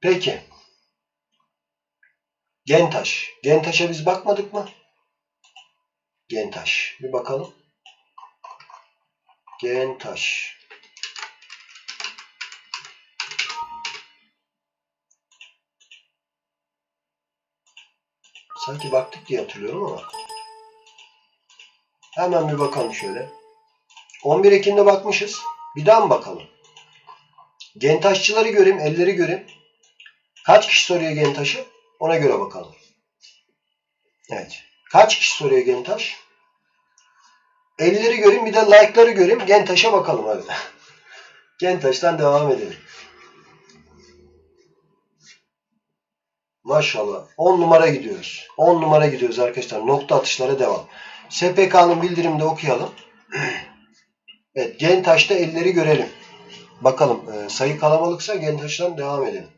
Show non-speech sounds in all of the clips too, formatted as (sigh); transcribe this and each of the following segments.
Peki. Gentaş. Gentaş'a biz bakmadık mı? Gentaş. Bir bakalım. Gentaş. Sanki baktık diye hatırlıyorum ama. Hemen bir bakalım şöyle. 11 Ekim'de bakmışız. Bir daha mı bakalım? Gentaşçıları göreyim, elleri göreyim. Kaç kişi soruyor Gentaş'ı? Ona göre bakalım. Evet. Kaç kişi soruyor Gentaş? Elleri göreyim, bir de like'ları göreyim. Gentaş'a bakalım hadi. (laughs) Gentaş'tan devam edelim. Maşallah. 10 numara gidiyoruz. 10 numara gidiyoruz arkadaşlar. Nokta atışlara devam. SPK'nın bildirimde okuyalım. (clears throat) Evet. Gentaş'ta elleri görelim. Bakalım. e, sayı kalabalıksa Gentaş'tan devam edelim.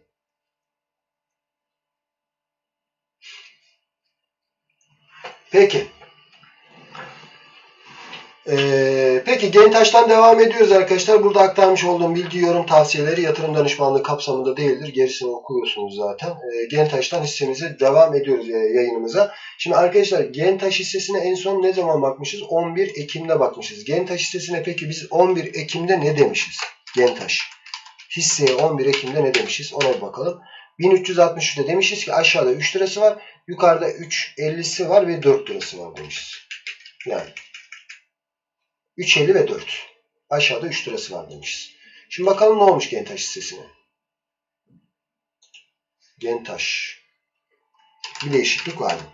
Peki. Ee, peki Gentaş'tan devam ediyoruz arkadaşlar. Burada aktarmış olduğum bilgi, yorum, tavsiyeleri yatırım danışmanlığı kapsamında değildir. Gerisini okuyorsunuz zaten. Ee, Gentaş'tan hissemize devam ediyoruz yayınımıza. Şimdi arkadaşlar Gentaş hissesine en son ne zaman bakmışız? 11 Ekim'de bakmışız. Gentaş hissesine peki biz 11 Ekim'de ne demişiz? Gentaş. Hisseye 11 Ekim'de ne demişiz? Ona bir bakalım. 1363'te demişiz ki aşağıda 3 lirası var. Yukarıda 3.50'si var ve 4 lirası var demişiz. Yani 3.50 ve 4. Aşağıda 3 lirası var demişiz. Şimdi bakalım ne olmuş Gentaş hissesine. Gentaş. Bir değişiklik var mı?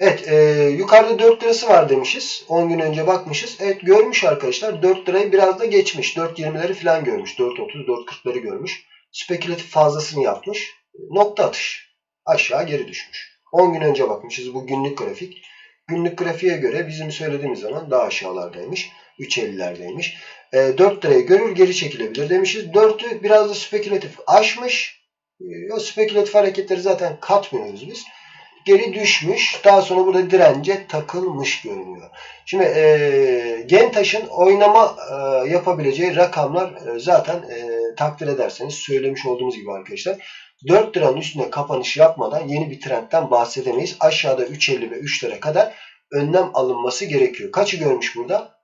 Evet. E, yukarıda 4 lirası var demişiz. 10 gün önce bakmışız. Evet görmüş arkadaşlar. 4 lirayı biraz da geçmiş. 4.20'leri falan görmüş. 4.30, 4.40'ları görmüş. Spekülatif fazlasını yapmış. Nokta atış. Aşağı geri düşmüş. 10 gün önce bakmışız. Bu günlük grafik. Günlük grafiğe göre bizim söylediğimiz zaman daha aşağılardaymış. 3.50'lerdeymiş. E, 4 lirayı görür geri çekilebilir demişiz. 4'ü biraz da spekülatif aşmış. E, o spekülatif hareketleri zaten katmıyoruz biz. Geri düşmüş. Daha sonra burada dirence takılmış görünüyor. Şimdi e, Gentaş'ın oynama e, yapabileceği rakamlar e, zaten e, takdir ederseniz söylemiş olduğumuz gibi arkadaşlar. 4 liranın üstüne kapanış yapmadan yeni bir trendten bahsedemeyiz. Aşağıda 3.50 ve 3 lira kadar önlem alınması gerekiyor. Kaçı görmüş burada?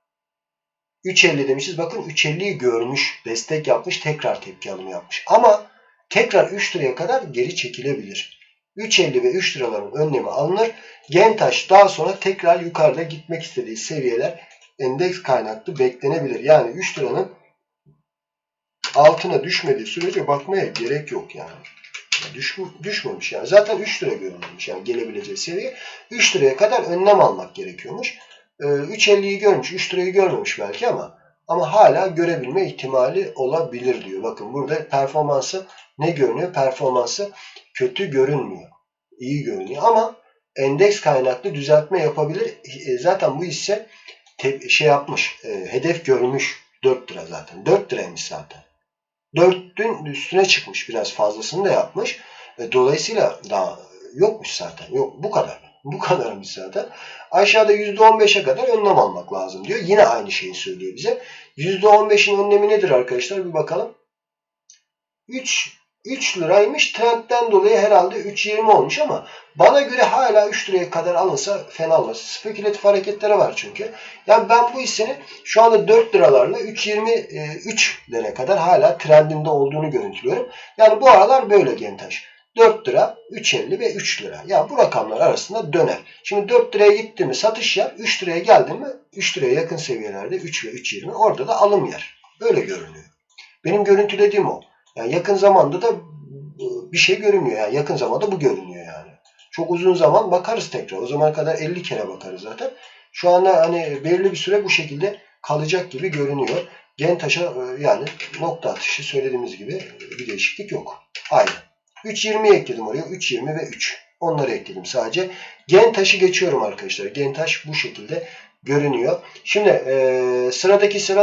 3.50 demişiz. Bakın 3.50'yi görmüş. Destek yapmış. Tekrar tepki alımı yapmış. Ama tekrar 3 liraya kadar geri çekilebilir. 3.50 ve 3 liraların önlemi alınır. Gentaş daha sonra tekrar yukarıda gitmek istediği seviyeler endeks kaynaklı beklenebilir. Yani 3 liranın altına düşmediği sürece bakmaya gerek yok yani. Düş, düşmemiş yani. Zaten 3 lira görünmemiş yani gelebileceği seviye. 3 liraya kadar önlem almak gerekiyormuş. Ee, 3.50'yi görmüş, 3 lirayı görmemiş belki ama ama hala görebilme ihtimali olabilir diyor. Bakın burada performansı ne görünüyor? Performansı kötü görünmüyor. İyi görünüyor ama endeks kaynaklı düzeltme yapabilir. E, zaten bu hisse şey yapmış, e, hedef görmüş 4 lira zaten. 4 liraymış zaten. 4'ün üstüne çıkmış biraz fazlasını da yapmış. E, dolayısıyla daha yokmuş zaten. Yok bu kadar. Bu kadarmış zaten. Aşağıda %15'e kadar önlem almak lazım diyor. Yine aynı şeyi söylüyor bize. %15'in önlemi nedir arkadaşlar? Bir bakalım. 3 3 liraymış. Trendten dolayı herhalde 3.20 olmuş ama bana göre hala 3 liraya kadar alınsa fena olmaz. Spekülatif hareketleri var çünkü. Yani ben bu hissenin şu anda 4 liralarla 3.23 liraya kadar hala trendinde olduğunu görüntülüyorum. Yani bu aralar böyle Gentaş. 4 lira, 3.50 ve 3 lira. Ya bu rakamlar arasında döner. Şimdi 4 liraya gitti mi satış yer, 3 liraya geldi mi 3 liraya yakın seviyelerde 3 ve 3.20 orada da alım yer. Öyle görünüyor. Benim görüntülediğim o. Yani yakın zamanda da bir şey görünmüyor. Yani yakın zamanda bu görünüyor yani. Çok uzun zaman bakarız tekrar. O zaman kadar 50 kere bakarız zaten. Şu anda hani belirli bir süre bu şekilde kalacak gibi görünüyor. Gentaş'a yani nokta atışı söylediğimiz gibi bir değişiklik yok. Aynı. 3.20'yi ekledim oraya. 3.20 ve 3. Onları ekledim sadece. Gentaş'ı geçiyorum arkadaşlar. Gentaş bu şekilde görünüyor. Şimdi e, sıradaki sıra